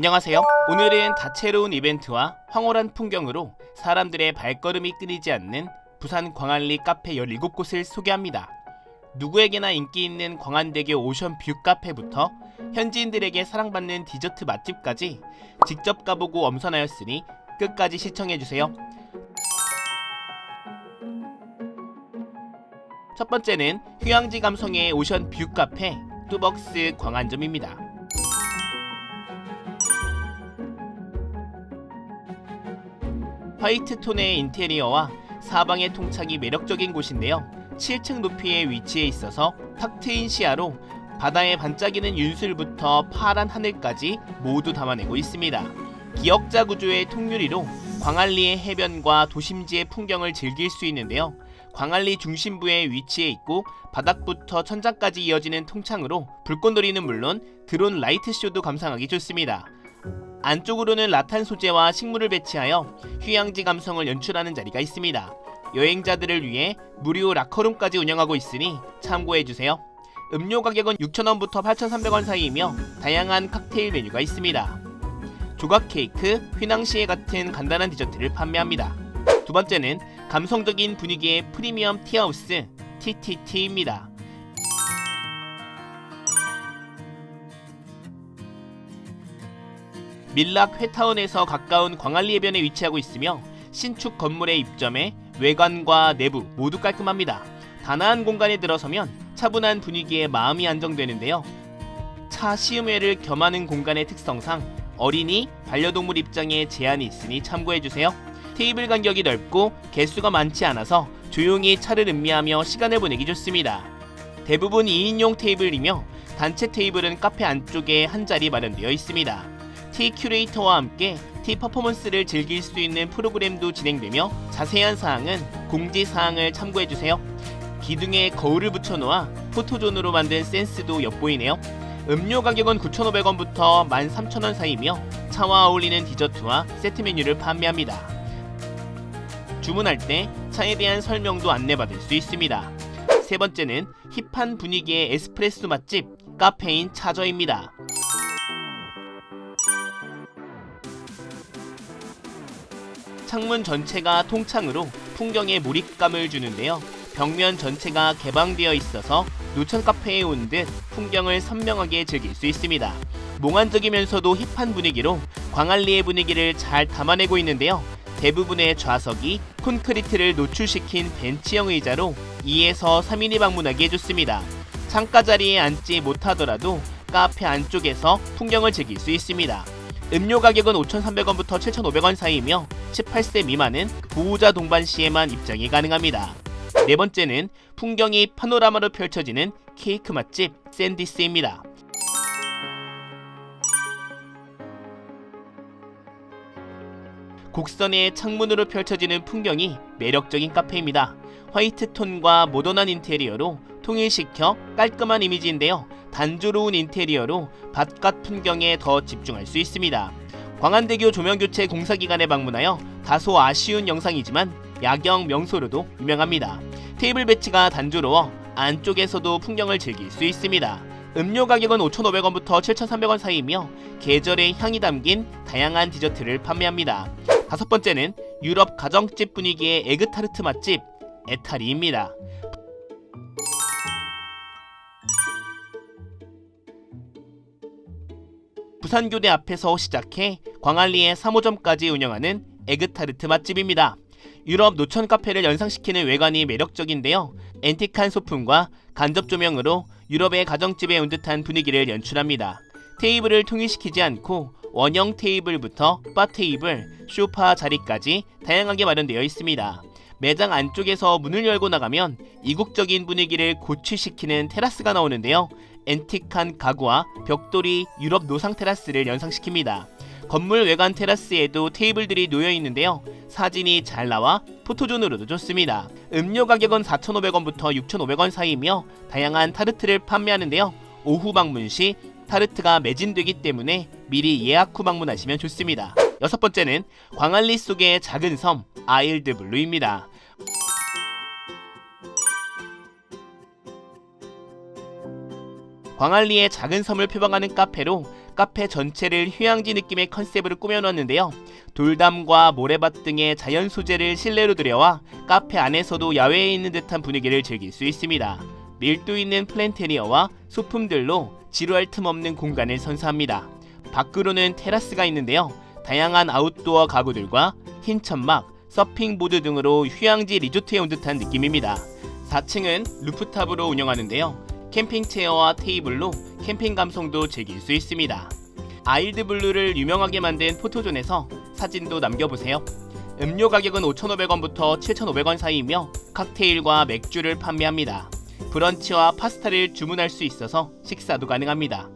안녕하세요. 오늘은 다채로운 이벤트와 황홀한 풍경으로 사람들의 발걸음이 끊이지 않는 부산 광안리 카페 17곳을 소개합니다. 누구에게나 인기 있는 광안대교 오션 뷰 카페부터 현지인들에게 사랑받는 디저트 맛집까지 직접 가보고 엄선하였으니 끝까지 시청해주세요. 첫 번째는 휴양지 감성의 오션 뷰 카페 뚜벅스 광안점입니다. 화이트 톤의 인테리어와 사방의 통창이 매력적인 곳인데요. 7층 높이에 위치해 있어서 탁 트인 시야로 바다에 반짝이는 윤술부터 파란 하늘까지 모두 담아내고 있습니다. 기역자 구조의 통유리로 광안리의 해변과 도심지의 풍경을 즐길 수 있는데요. 광안리 중심부에 위치해 있고 바닥부터 천장까지 이어지는 통창으로 불꽃놀이는 물론 드론 라이트 쇼도 감상하기 좋습니다. 안쪽으로는 라탄 소재와 식물을 배치하여 휴양지 감성을 연출하는 자리가 있습니다. 여행자들을 위해 무료 라커룸까지 운영하고 있으니 참고해 주세요. 음료 가격은 6,000원부터 8,300원 사이이며 다양한 칵테일 메뉴가 있습니다. 조각 케이크, 휘낭시에 같은 간단한 디저트를 판매합니다. 두 번째는 감성적인 분위기의 프리미엄 티하우스 TTT입니다. 밀락 회타운에서 가까운 광안리 해변에 위치하고 있으며 신축 건물의 입점에 외관과 내부 모두 깔끔합니다. 단아한 공간에 들어서면 차분한 분위기에 마음이 안정되는데요. 차 시음회를 겸하는 공간의 특성상 어린이, 반려동물 입장에 제한이 있으니 참고해주세요. 테이블 간격이 넓고 개수가 많지 않아서 조용히 차를 음미하며 시간을 보내기 좋습니다. 대부분 2인용 테이블이며 단체 테이블은 카페 안쪽에 한 자리 마련되어 있습니다. 티 큐레이터와 함께 티 퍼포먼스를 즐길 수 있는 프로그램도 진행되며 자세한 사항은 공지 사항을 참고해 주세요. 기둥에 거울을 붙여 놓아 포토존으로 만든 센스도 엿보이네요. 음료 가격은 9,500원부터 13,000원 사이며 차와 어울리는 디저트와 세트 메뉴를 판매합니다. 주문할 때 차에 대한 설명도 안내받을 수 있습니다. 세 번째는 힙한 분위기의 에스프레소 맛집 카페인 차저입니다. 창문 전체가 통창으로 풍경에 몰입감을 주는데요. 벽면 전체가 개방되어 있어서 노천 카페에 온 듯 풍경을 선명하게 즐길 수 있습니다. 몽환적이면서도 힙한 분위기로 광안리의 분위기를 잘 담아내고 있는데요. 대부분의 좌석이 콘크리트를 노출시킨 벤치형 의자로 2에서 3인이 방문하기 좋습니다. 창가 자리에 앉지 못하더라도 카페 안쪽에서 풍경을 즐길 수 있습니다. 음료 가격은 5,300원부터 7,500원 사이이며 18세 미만은 보호자 동반 시에만 입장이 가능합니다. 네 번째는 풍경이 파노라마로 펼쳐지는 케이크 맛집 샌디스입니다. 곡선의 창문으로 펼쳐지는 풍경이 매력적인 카페입니다. 화이트 톤과 모던한 인테리어로 통일시켜 깔끔한 이미지인데요. 단조로운 인테리어로 바깥 풍경에 더 집중할 수 있습니다. 광안대교 조명교체 공사 기간에 방문하여 다소 아쉬운 영상이지만 야경 명소로도 유명합니다. 테이블 배치가 단조로워 안쪽에서도 풍경을 즐길 수 있습니다. 음료 가격은 5,500원부터 7,300원 사이이며 계절의 향이 담긴 다양한 디저트를 판매합니다. 다섯 번째는 유럽 가정집 분위기의 에그타르트 맛집 에타리입니다. 부산교대 앞에서 시작해 광안리의 3호점까지 운영하는 에그타르트 맛집입니다. 유럽 노천 카페를 연상시키는 외관이 매력적인데요. 앤틱한 소품과 간접 조명으로 유럽의 가정집에 온 듯한 분위기를 연출합니다. 테이블을 통일시키지 않고 원형 테이블부터 바 테이블, 소파 자리까지 다양하게 마련되어 있습니다. 매장 안쪽에서 문을 열고 나가면 이국적인 분위기를 고취시키는 테라스가 나오는데요. 앤틱한 가구와 벽돌이 유럽 노상 테라스를 연상시킵니다. 건물 외관 테라스에도 테이블들이 놓여 있는데요. 사진이 잘 나와 포토존으로도 좋습니다. 음료 가격은 4,500원부터 6,500원 사이이며 다양한 타르트를 판매하는데요. 오후 방문 시 타르트가 매진되기 때문에 미리 예약 후 방문하시면 좋습니다. 여섯 번째는 광안리 속의 작은 섬 아일드 블루입니다. 광안리의 작은 섬을 표방하는 카페로 카페 전체를 휴양지 느낌의 컨셉으로 꾸며놓았는데요. 돌담과 모래밭 등의 자연 소재를 실내로 들여와 카페 안에서도 야외에 있는 듯한 분위기를 즐길 수 있습니다. 밀도 있는 플랜테리어와 소품들로 지루할 틈 없는 공간을 선사합니다. 밖으로는 테라스가 있는데요. 다양한 아웃도어 가구들과 흰 천막, 서핑보드 등으로 휴양지 리조트에 온 듯한 느낌입니다. 4층은 루프탑으로 운영하는데요. 캠핑 체어와 테이블로 캠핑 감성도 즐길 수 있습니다. 아일드 블루를 유명하게 만든 포토존에서 사진도 남겨보세요. 음료 가격은 5,500원부터 7,500원 사이이며 칵테일과 맥주를 판매합니다. 브런치와 파스타를 주문할 수 있어서 식사도 가능합니다.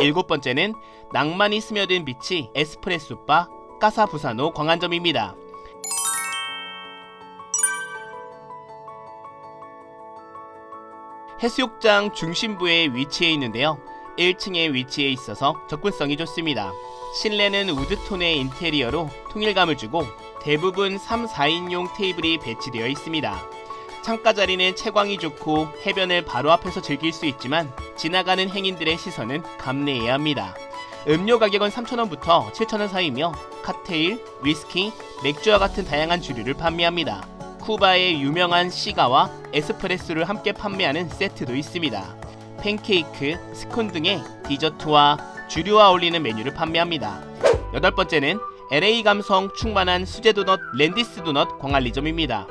일곱 번째는 낭만이 스며든 비치 에스프레소 바 까사부사노 광안점입니다. 해수욕장 중심부에 위치해 있는데요. 1층에 위치해 있어서 접근성이 좋습니다. 실내는 우드톤의 인테리어로 통일감을 주고 대부분 3, 4인용 테이블이 배치되어 있습니다. 창가 자리는 채광이 좋고 해변을 바로 앞에서 즐길 수 있지만 지나가는 행인들의 시선은 감내해야 합니다. 음료 가격은 3,000원부터 7,000원 사이며 칵테일, 위스키, 맥주와 같은 다양한 주류를 판매합니다. 쿠바의 유명한 시가와 에스프레소를 함께 판매하는 세트도 있습니다. 팬케이크, 스콘 등의 디저트와 주류와 어울리는 메뉴를 판매합니다. 여덟 번째는 LA 감성 충만한 수제 도넛 랜디스 도넛 광안리점입니다.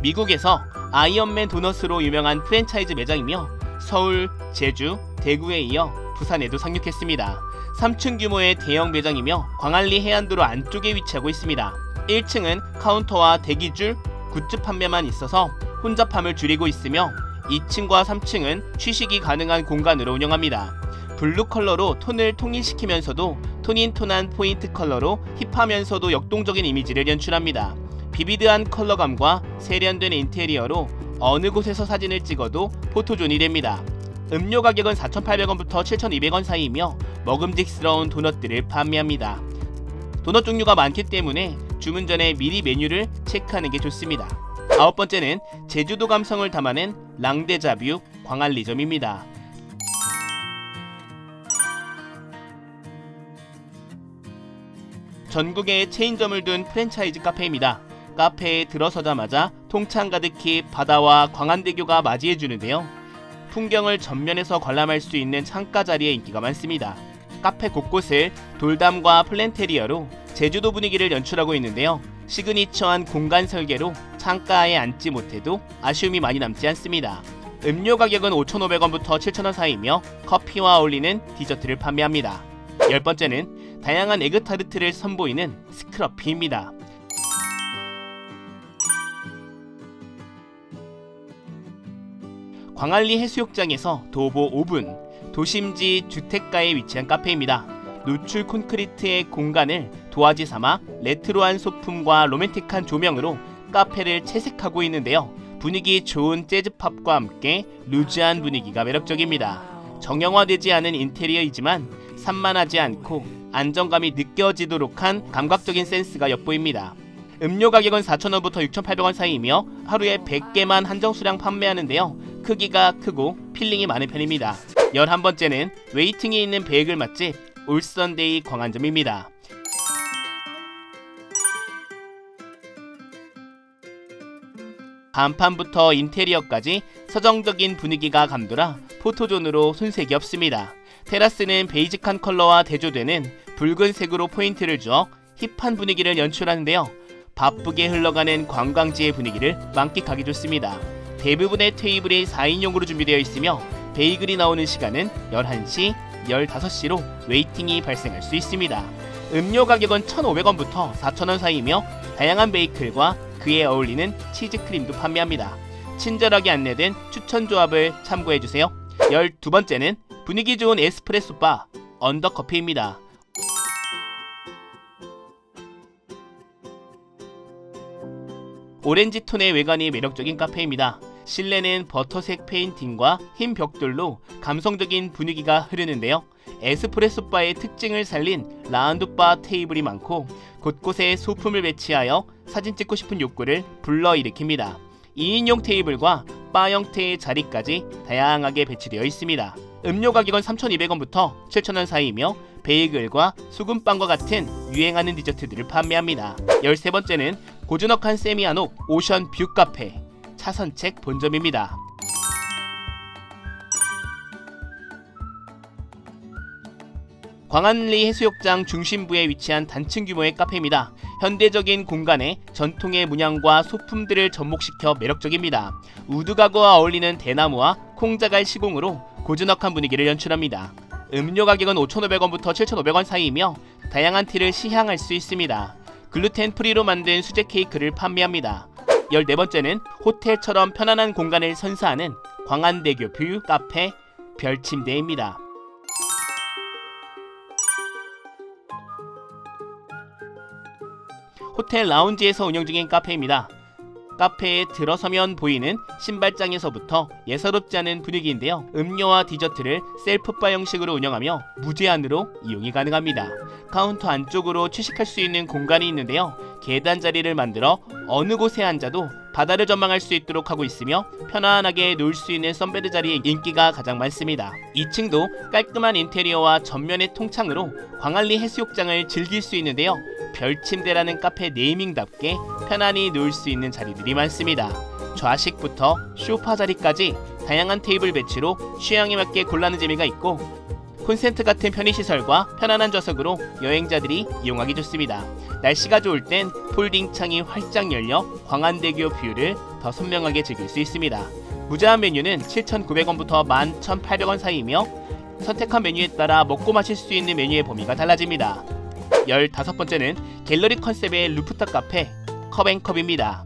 미국에서 아이언맨 도넛으로 유명한 프랜차이즈 매장이며 서울, 제주, 대구에 이어 부산에도 상륙했습니다. 3층 규모의 대형 매장이며 광안리 해안도로 안쪽에 위치하고 있습니다. 1층은 카운터와 대기줄, 굿즈 판매만 있어서 혼잡함을 줄이고 있으며 2층과 3층은 취식이 가능한 공간으로 운영합니다. 블루 컬러로 톤을 통일시키면서도 톤인톤한 포인트 컬러로 힙하면서도 역동적인 이미지를 연출합니다. 비비드한 컬러감과 세련된 인테리어로 어느 곳에서 사진을 찍어도 포토존이 됩니다. 음료 가격은 4,800원부터 7,200원 사이이며 먹음직스러운 도넛들을 판매합니다. 도넛 종류가 많기 때문에 주문 전에 미리 메뉴를 체크하는 게 좋습니다. 아홉 번째는 제주도 감성을 담아낸 랑데자뷰 광안리점입니다. 전국에 체인점을 둔 프랜차이즈 카페입니다. 카페에 들어서자마자 통창 가득히 바다와 광안대교가 맞이해 주는데요. 풍경을 전면에서 관람할 수 있는 창가 자리에 인기가 많습니다. 카페 곳곳을 돌담과 플랜테리어로 제주도 분위기를 연출하고 있는데요. 시그니처한 공간 설계로 창가에 앉지 못해도 아쉬움이 많이 남지 않습니다. 음료 가격은 5,500원부터 7,000원 사이이며 커피와 어울리는 디저트를 판매합니다. 열 번째는 다양한 에그타르트를 선보이는 스크러피입니다. 광안리 해수욕장에서 도보 5분 도심지 주택가에 위치한 카페입니다. 노출 콘크리트의 공간을 도화지 삼아 레트로한 소품과 로맨틱한 조명으로 카페를 채색하고 있는데요. 분위기 좋은 재즈팝과 함께 루즈한 분위기가 매력적입니다. 정형화되지 않은 인테리어이지만 산만하지 않고 안정감이 느껴지도록 한 감각적인 센스가 엿보입니다. 음료 가격은 4,000원부터 6,800원 사이이며 하루에 100개만 한정 수량 판매하는데요. 크기가 크고 필링이 많은 편입니다. 11번째는 웨이팅이 있는 베이글 맛집 올선데이 광안점입니다. 간판부터 인테리어까지 서정적인 분위기가 감돌아 포토존으로 손색이 없습니다. 테라스는 베이직한 컬러와 대조되는 붉은색으로 포인트를 주어 힙한 분위기를 연출하는데요. 바쁘게 흘러가는 관광지의 분위기를 만끽하기 좋습니다. 대부분의 테이블이 4인용으로 준비되어 있으며 베이글이 나오는 시간은 11시, 15시로 웨이팅이 발생할 수 있습니다. 음료 가격은 1,500원부터 4,000원 사이이며 다양한 베이클과 그에 어울리는 치즈 크림도 판매합니다. 친절하게 안내된 추천 조합을 참고해 주세요. 12번째는 분위기 좋은 에스프레소 바 언더커피입니다. 오렌지 톤의 외관이 매력적인 카페입니다. 실내는 버터색 페인팅과 흰 벽돌로 감성적인 분위기가 흐르는데요. 에스프레소 바의 특징을 살린 라운드 바 테이블이 많고 곳곳에 소품을 배치하여 사진 찍고 싶은 욕구를 불러일으킵니다. 2인용 테이블과 바 형태의 자리까지 다양하게 배치되어 있습니다. 음료 가격은 3,200원부터 7,000원 사이이며 베이글과 수금빵과 같은 유행하는 디저트들을 판매합니다. 13번째는 고즈넉한 세미아녹 오션 뷰 카페 차선책 본점입니다. 광안리 해수욕장 중심부에 위치한 단층 규모의 카페입니다. 현대적인 공간에 전통의 문양과 소품들을 접목시켜 매력적입니다. 우드 가구와 어울리는 대나무와 콩자갈 시공으로 고즈넉한 분위기를 연출합니다. 음료 가격은 5,500원부터 7,500원 사이이며 다양한 티를 시향할 수 있습니다. 글루텐 프리로 만든 수제 케이크를 판매합니다. 14번째는 호텔처럼 편안한 공간을 선사하는 광안대교 뷰 카페 별침대입니다. 호텔 라운지에서 운영 중인 카페입니다. 카페에 들어서면 보이는 신발장에서부터 예사롭지 않은 분위기인데요. 음료와 디저트를 셀프바 형식으로 운영하며 무제한으로 이용이 가능합니다. 카운터 안쪽으로 취식할 수 있는 공간이 있는데요. 계단 자리를 만들어 어느 곳에 앉아도 바다를 전망할 수 있도록 하고 있으며 편안하게 놀 수 있는 선베드 자리에 인기가 가장 많습니다. 2층도 깔끔한 인테리어와 전면의 통창으로 광안리 해수욕장을 즐길 수 있는데요. 별침대라는 카페 네이밍답게 편안히 놀수 있는 자리들이 많습니다. 좌식부터 쇼파 자리까지 다양한 테이블 배치로 취향에 맞게 골라는 재미가 있고 콘센트 같은 편의시설과 편안한 좌석으로 여행자들이 이용하기 좋습니다. 날씨가 좋을 땐 폴딩 창이 활짝 열려 광안대교 뷰를 더 선명하게 즐길 수 있습니다. 무제한 메뉴는 7,900원부터 11,800원 사이이며 선택한 메뉴에 따라 먹고 마실 수 있는 메뉴의 범위가 달라집니다. 15번째는 갤러리 컨셉의 루프탑 카페 컵앤컵입니다.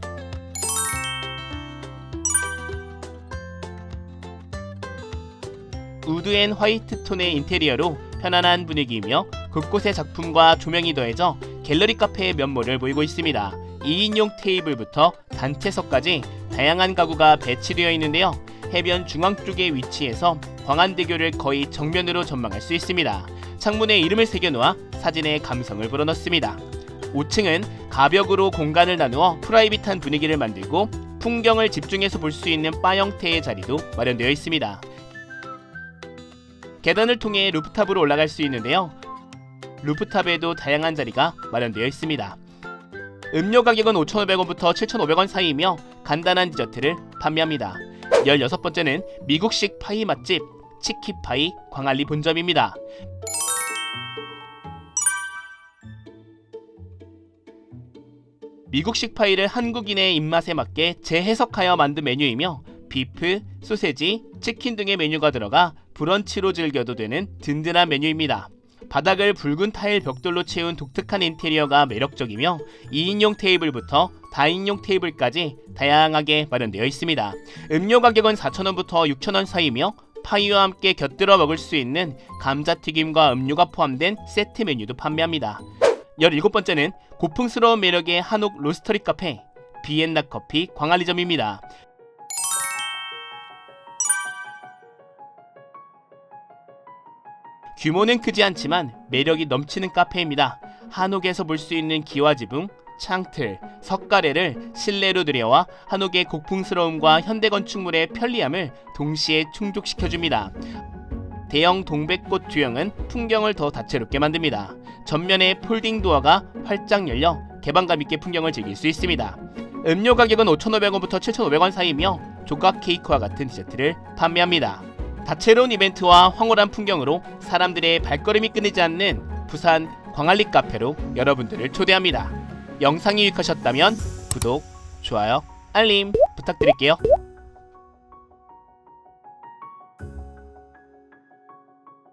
우드 앤 화이트 톤의 인테리어로 편안한 분위기이며 곳곳에 작품과 조명이 더해져 갤러리 카페의 면모를 보이고 있습니다. 2인용 테이블부터 단체석까지 다양한 가구가 배치되어 있는데요. 해변 중앙 쪽에 위치해서 광안대교를 거의 정면으로 전망할 수 있습니다. 창문에 이름을 새겨놓아 사진에 감성을 불어넣습니다. 5층은 가벽으로 공간을 나누어 프라이빗한 분위기를 만들고 풍경을 집중해서 볼 수 있는 바 형태의 자리도 마련되어 있습니다. 계단을 통해 루프탑으로 올라갈 수 있는데요. 루프탑에도 다양한 자리가 마련되어 있습니다. 음료 가격은 5,500원부터 7,500원 사이이며 간단한 디저트를 판매합니다. 16번째는 미국식 파이 맛집 치키파이 광안리 본점입니다. 미국식 파이를 한국인의 입맛에 맞게 재해석하여 만든 메뉴이며 비프, 소세지, 치킨 등의 메뉴가 들어가 브런치로 즐겨도 되는 든든한 메뉴입니다. 바닥을 붉은 타일 벽돌로 채운 독특한 인테리어가 매력적이며 2인용 테이블부터 다인용 테이블까지 다양하게 마련되어 있습니다. 음료 가격은 4,000원부터 6,000원 사이며 파이와 함께 곁들여 먹을 수 있는 감자튀김과 음료가 포함된 세트 메뉴도 판매합니다. 17번째는 고풍스러운 매력의 한옥 로스터리 카페 비엔나 커피 광안리점입니다. 규모는 크지 않지만 매력이 넘치는 카페입니다. 한옥에서 볼 수 있는 기와지붕, 창틀, 석가래를 실내로 들여와 한옥의 고풍스러움과 현대 건축물의 편리함을 동시에 충족시켜줍니다. 대형 동백꽃 주형은 풍경을 더 다채롭게 만듭니다. 전면에 폴딩 도어가 활짝 열려 개방감 있게 풍경을 즐길 수 있습니다. 음료 가격은 5,500원부터 7,500원 사이이며 조각 케이크와 같은 디저트를 판매합니다. 다채로운 이벤트와 황홀한 풍경으로 사람들의 발걸음이 끊이지 않는 부산 광안리 카페로 여러분들을 초대합니다. 영상이 유익하셨다면 구독, 좋아요, 알림 부탁드릴게요.